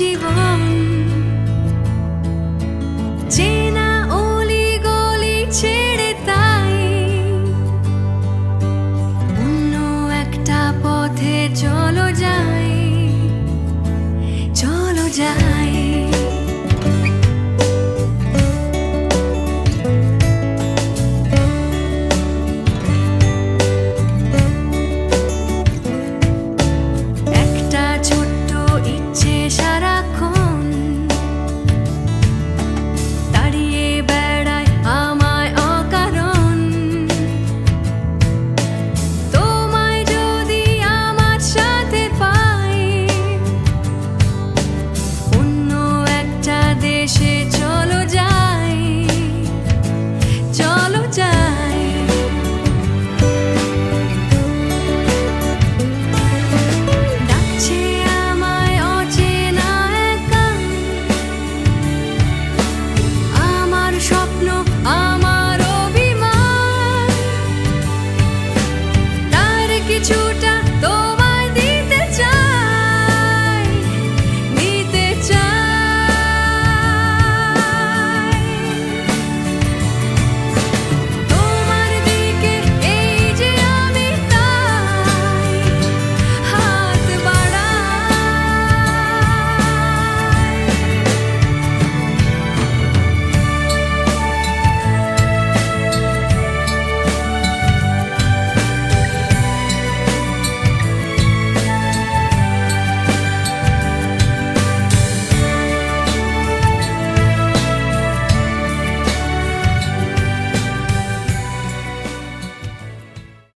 জীবন। চেনা অলি গলি ছেড়ে তাই। অন্য একটা পথে চলো যাই চলো যাই। your